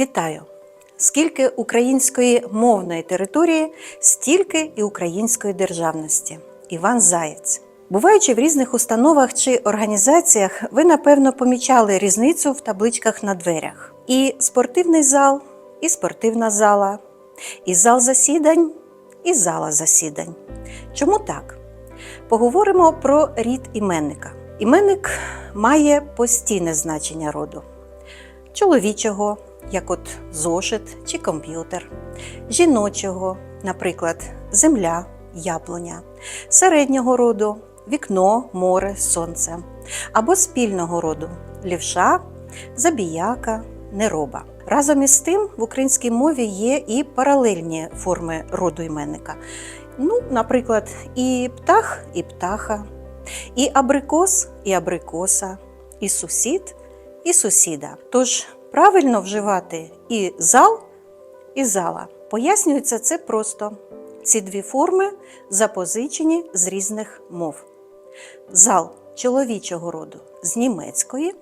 Вітаю! Скільки української мовної території, стільки і української державності. Іван Заєць. Буваючи в різних установах чи організаціях, ви напевно помічали різницю в табличках на дверях. І спортивний зал, і спортивна зала, і зал засідань, і зала засідань. Чому так? Поговоримо про рід іменника. Іменник має постійне значення роду чоловічого, як от зошит чи комп'ютер, жіночого, наприклад, земля, яблуня, середнього роду, вікно, море, сонце, або спільного роду лівша, забіяка, нероба. Разом із тим в українській мові є і паралельні форми роду іменника. Ну, наприклад, і птах, і птаха, і абрикос, і абрикоса, і сусід, і сусіда. Тож правильно вживати і зал, і зала. Пояснюється це просто. Ці дві форми запозичені з різних мов. Зал чоловічого роду з німецької,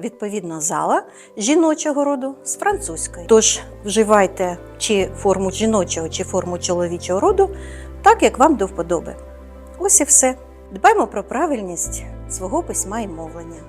відповідно, зала жіночого роду з французької. Тож вживайте чи форму жіночого, чи форму чоловічого роду, так як вам до вподоби. Ось і все. Дбаймо про правильність свого письма і мовлення.